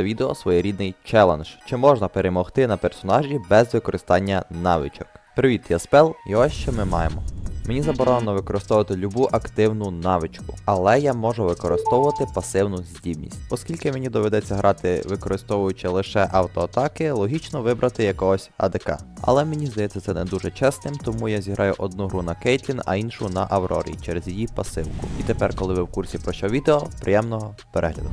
це відео своєрідний челендж. Чи можна перемогти на персонажі без використання навичок? Привіт, я Спел, і ось що ми маємо. Мені заборонено використовувати любу активну навичку, але я можу використовувати пасивну здібність. Оскільки мені доведеться грати використовуючи лише автоатаки, логічно вибрати якогось АДК. Але мені здається це не дуже чесним, тому я зіграю одну гру на Кейтлін, а іншу на Аврорі через її пасивку. І тепер, коли ви в курсі про що відео, приємного перегляду.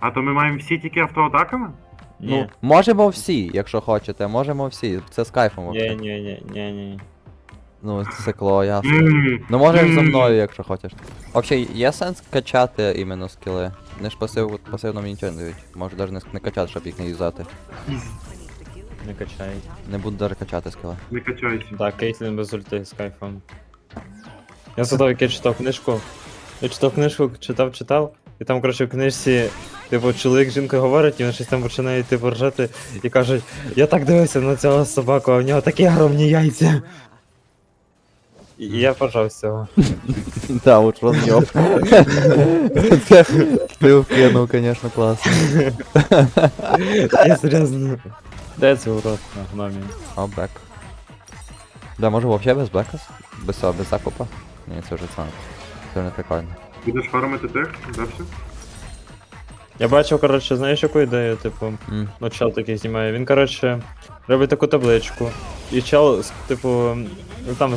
А то ми маємо всі тільки автоатаками? Ну, можемо всі, якщо хочете, можемо всі. Це з кайфом. Ні, вообще. ні, ні, ні, ні. Ну, цикло, ясно. М, Ну можеш за мною, якщо хочеш. Взагалі, є сенс качати іменно скіли. Не ж пасив, пасивно мені нічого не дають. Можу навіть не, не качати, щоб їх не юзати. Не качай. Не буду навіть качати скіли. Не качайся. Так, Кейтлін без ульти з кайфом. Я згадав, як я читав книжку. Я читав книжку, читав, читав, і там, коротше, в книжці, типу, чоловік жінка говорить, і він щось там починає типу ржати, і кажуть, я так дивився на цього собаку, а в нього такі огромні яйця. І я пожав з цього. Да, уж розньов. Ти вкинув, звісно, класно. Я серйозно. Де це урод на гномі? О, бек. Да, може взагалі без бека? Без без закупа? Ні, це вже це. Це не прикольно. Будеш фармити тих, да все? Я бачив, коротше, знаєш яку ідею, типу, М. ну чел такий знімає. Він, коротше, робить таку табличку. І чел, типу, ну там,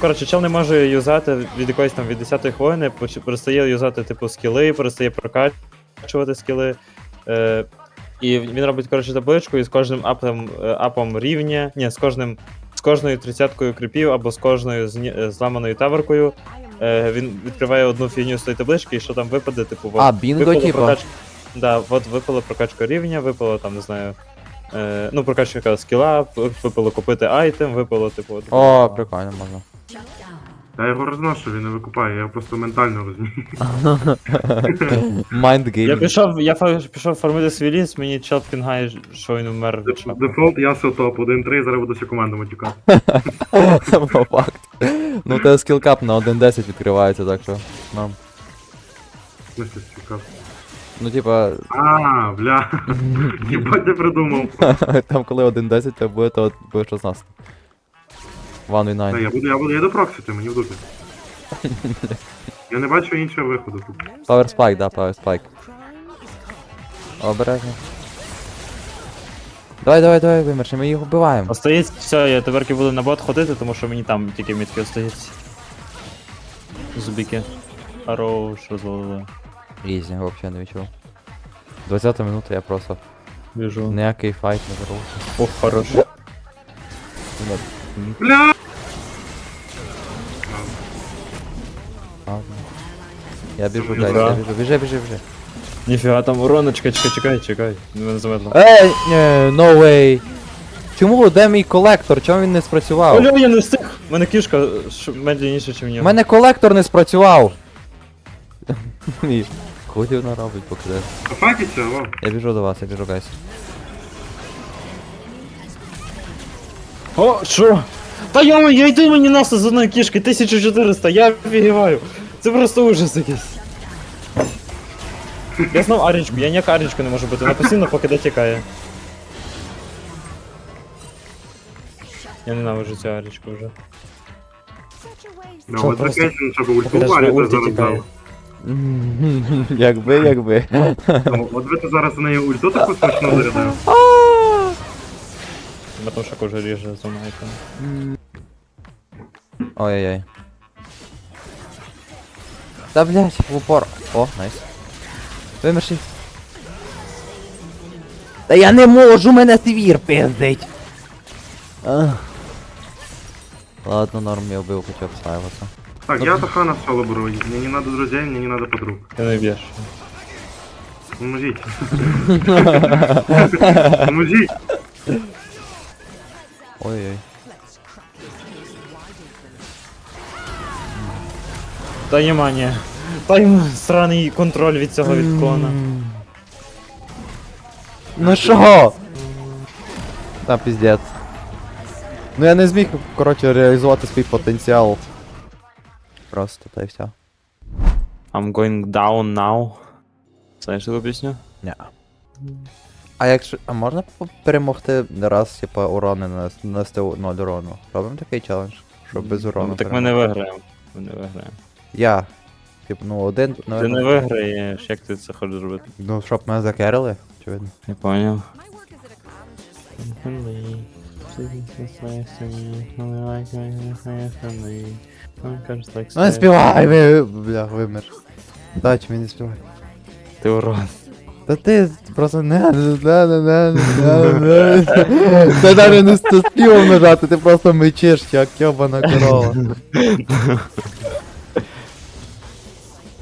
коротше, чел не може юзати від якоїсь там від 10-ї хвилини, перестає юзати, типу, скіли, перестає прокачувати скіли. Е, і він робить, коротше, табличку, і з кожним апом, е, апом рівня, ні, з кожним, з кожною тридцяткою кріпів або з кожною зні- е, зламаною таверкою. Е, він відкриває одну фігню з тої таблички, і що там випаде, типу, А, бінго, прокачка- Да, от випала прокачка рівня, випало там, не знаю. Е, ну, прокачка скіла, випало купити айтем, випало, типу. от, О, прикольно можна. Я його розношу, він не викупає, я його просто ментально розумію. Mind Я game. пішов, я фа- пішов фармити свій ліс, мені чел пінгає, що він вмер від шапки. Дефолт, я все топ, 1-3, зараз буду всю команду матюкати. По факту. Ну, те скілкап на 1.10 відкривається, так що. Ну, В смысле, цікаво. Ну типа, А, бля. Єбать, я придумав. там коли 1.10, то буде, то буде 16. One v Та 9. я буду, я буду, я йду проксити, мені в дупі. Я не бачу іншого виходу тут. Power Spike, да, Power Spike. Обережно. Давай, давай, давай, вимерши, ми їх вбиваємо. Остається, все, я тепер буду на бот ходити, тому що мені там тільки мітки остаються. Зубіки. Хорош, розвалили. Ізі, взагалі не відчув. 20 минута я просто Біжу. ніякий файт не беру. Ох, хорош. Бля! Ладно. Я біжу, гайс, я біжу, біжи, біжи, біжи. Ніфіга там урона, чекай, чекай, чекай, чекай. Мене заметно. Ей, ні, no way. Чому? Де мій колектор? Чому він не спрацював? Алло, я не встиг! У мене кішка медленніше, ніж в У нього. мене колектор не спрацював. Мій. Худі вона робить, поки де. Пофакіться, о. Я біжу до вас, я біжу, гайс. О, що? Та йома, я йду мені нас з одної кішки, 1400, я офігіваю. Це просто ужас якийсь. Я знав арічку, я ніяк арічку не можу бити, вона постійно покиде тікає. Я ненавиджу цю арічку вже. Да, Що, от просто закінчено, щоб ульту на варити ульті зараз тікає. дав. Якби, якби. Ну, От ви ти зараз за нею ульту таку смачну зарядив. Матушок уже ріже за майком. Ой-ой-ой. Та блять, в упор. О, найс. Вимерши. Та я не можу, мене твір пиздить. Ах. Ладно, норм, я вбив хоча б Сайлоса. Так, я Тахана в соло беру. Мне не надо друзей, мне не надо подруг. Ти не б'єш. Поможіть. Поможіть. Ой-ой. Та нема, ні. Та йому сраний контроль від цього відклона. Ну що? Та піздець. Ну я не зміг, коротше, реалізувати свій потенціал. Просто та й все. I'm going down now. Знаєш таку пісню? Ня. А якщо. А можна перемогти раз, типа, урони нанес- нанести 0 урону? Робимо такий челендж, щоб без урону. Ну, так ми не виграємо. Ми не виграємо. Я. Типу, ну один. Ну, Ти не виграєш, як ти це хочеш зробити? Ну, щоб мене закерили, очевидно. Не поняв. Ну не співай, ви, бля, вимер. Дач мені співай. Ти урод. Та ти просто не не не не не не не Ти навіть не співом нажати, ти просто мечиш, як йобана корова.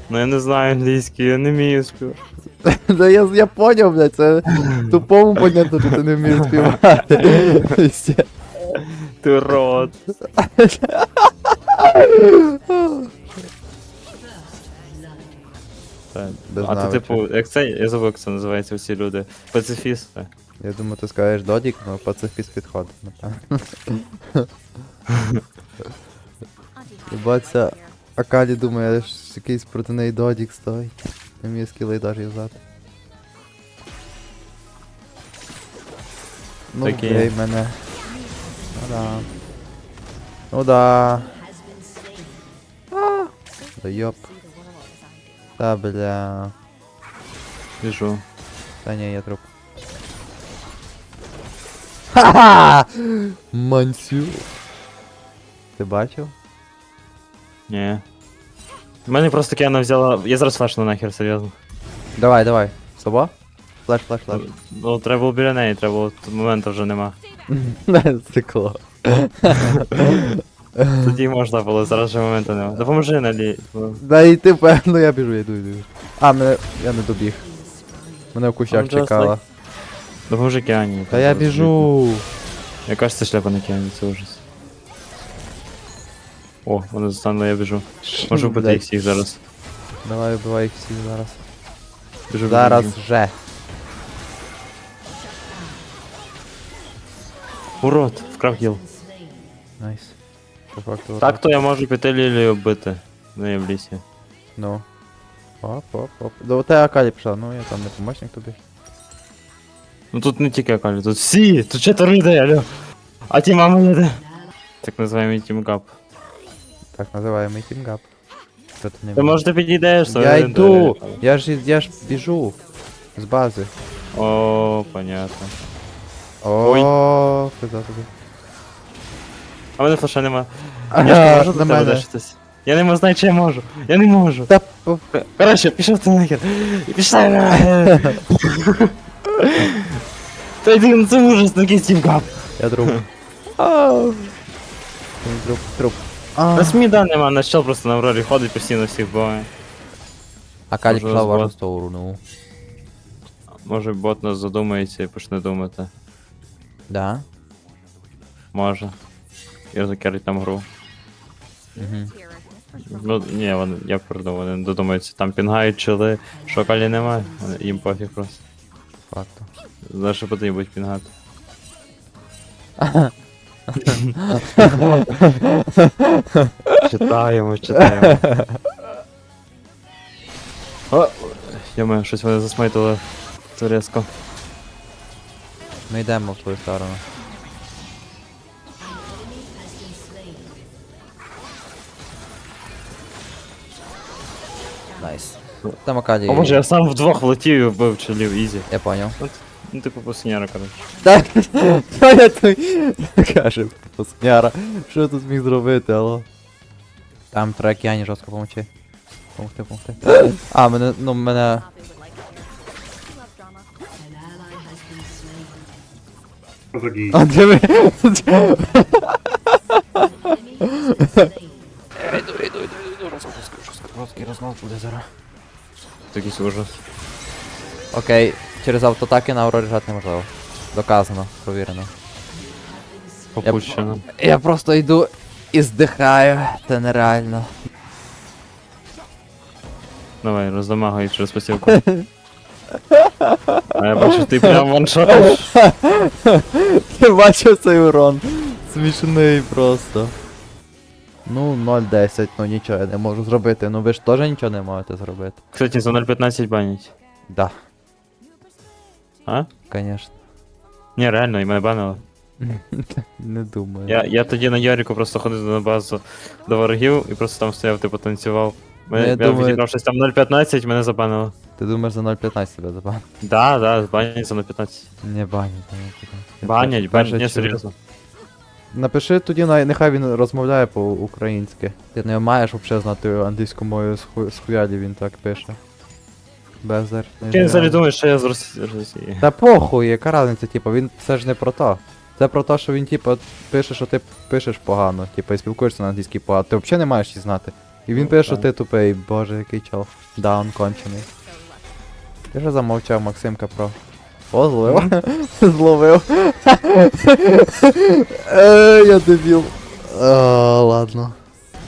Ну я не знаю англійський, я не вмію співати. Да я, я поняв, блядь, це тупому понятно, що ти не вмієш співати. Ти. Без а ти типу, як це, я забув, як це називається всі люди. Пацифісти. Я думаю, ти скажеш додік, але пацифіст підходить, напевно. Баться, Акалі думає, що якийсь проти неї додік стоїть. Не вміє скіли навіть юзати. Ну, Так і бей є. мене. Ну да. Ну да. А, Да йоп. Та бля. Біжу. Та ні, я труп. Ха-ха! Мансю. Ти бачив? Ні. У мене просто Кіана взяла. Я зараз флешну нахер, серйозно. Давай, давай. Соба? Флеш, флеш, флеш. Ну, треба було біля неї, треба було, моменту вже нема. Стекло. Тоді можна було, зараз же моменту нема. Допоможи Налі. Да і ти певно, я біжу, я йду, йду. А, мене. я не добіг. Мене в кущах I'm just чекала. Допоможи Кіані. Та я біжу. Яка ж це шляпа на Кіані, це ужас. О, вони застанули, я біжу. Можу вбити Блядь. їх всіх зараз. Давай вбивай їх всіх зараз. Біжу, біжу, Зараз біжу. же. Урод, вкрав гіл. Найс. По факту Так то я можу піти Лілію вбити. Ну я в лісі. Ну. Оп, оп, оп. До тебе Акалі пішла, ну я там не помощник тобі. Ну тут не тільки Акалі, тут всі! Тут четверо людей, алло. А ті мама йде. Так називаємо тімгап. Так називаємо тімгап. Що ти не Ти може ти підійдеш? Я Сорен, йду! Дар'я. Я ж я ж біжу. З бази. О, понятно. О, пизда тобі. А в мене флеша нема. Ага, Я ж не можу на до тебе мене. дешитись. Я не можу знати, чи я можу. Я не можу. Та по- Коротше, пішов ти нахер. Пішов нахер. Та йди, ну це ужас, такий тімгап. Я друг. Ау. Мій Друг, труп. А. На сміда нема, наш чел просто на Аврорі ходить постійно всіх буває. А Калі Може, пішла вашу розбор. сторону. Може бот нас задумається і почне думати. Да? Може. Я закерить там гру. Угу. Ну, ні, вони, я придумав, вони не додумаються. Там пінгають чили, що калі немає, вони- їм пофіг просто. Факту. Знаєш, що потрібно будуть пінгати. читаємо, читаємо. О, Йоме, щось вони засмайтили турецько. Ми йдемо в твою сторону. Найс. Там Акалі. О боже, я сам вдвох влетів і вбив чолів, ізі. Я поняв. Ну, типу, посіняра, коротше. Так, що я тобі каже, посняра. Що я тут зміг зробити, алло? Там треба Кіані жорстко помочи. Помогти, помогти. А, мене, ну, мене... Такий. А, диви. Це якийсь ужас. Окей, через автотаки на Аврорі жати неможливо. Доказано, провірено. Попущено. Я просто йду і здихаю, це нереально. Давай, роздамагай через посівку. А я бачу, ти прям ваншотиш. Ти бачив цей урон? Смішний просто. Ну, 0.10, ну нічого я не можу зробити. Ну ви ж теж нічого не можете зробити. Кстати, за 0.15 банять. Да. А? Конечно. Ні, реально, і мене банили. Не думаю. Я, я тоді на Яріку просто ходив на базу до ворогів і просто там стояв, типу, танцював. Мене, Ну, я думаю- відіграв щось там 0.15, мене забанили. Ти думаєш за 0.15 тебе забан? Да, да, банять за 0.15. Не банять, 0.15. Банять, банять, чую. серйозно. Напиши тоді, нехай він розмовляє по-українськи. Ти не маєш взагалі знати англійську мову ху- з хуялі він так пише. Безер. Ти взагалі думаєш, що я з Росії. з Росії. Та похуй, яка разниця, типу, він це ж не про то. Це про те, що він, типу, пише, що ти пишеш погано, типу, і спілкуєшся на англійській погано. Ти взагалі не маєш її знати. І він Ну, пише, що ти тупий, боже, який чел. Даун кончений. Ти вже замовчав Максимка про. О, зловив. Зловив. Е, Я дебіл. Е, Ладно.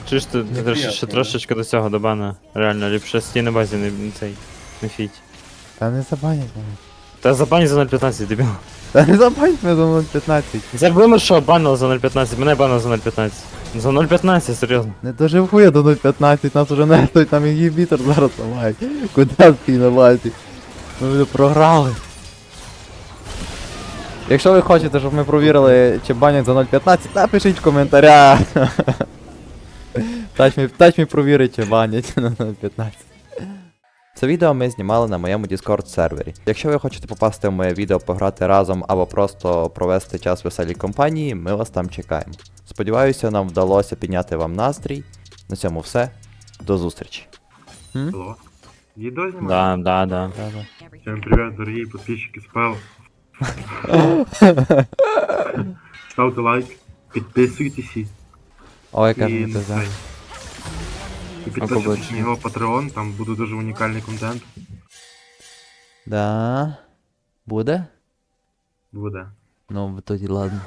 Чуєш, ти, ти трош- ще трошечки до цього до бана. Реально, ліпше стій на базі, не, не цей. Не. Та не забанять мене. Та забань за 0.15, дебіл. Та не забанять мене за 0.15. Забили, що банили за 0.15, мене банили за 0.15. За 0.15, серйозно. Не доживу я до 0.15, нас уже несуть, там інгібітор зараз ламають. Куди ти на? Ми вже програли. Якщо ви хочете, щоб ми провірили, чи банять за 0.15, напишіть в коментарях. Тач мій провірить, чи банять на 0.15. Це відео ми знімали на моєму Discord сервері. Якщо ви хочете попасти в моє відео, пограти разом або просто провести час в веселій компанії, ми вас там чекаємо. Сподіваюся, нам вдалося підняти вам настрій. На цьому все. До зустрічі. Алло. Відео знімаєш? Да, да, да. Всем привет, дорогие подписчики спел. Ставте лайк, підписуйтесь і, Ой, і, кажу, не знаю. І підписуйтесь на його Patreon, там буде дуже унікальний контент. Да. Буде? Буде. Ну, тоді ладно.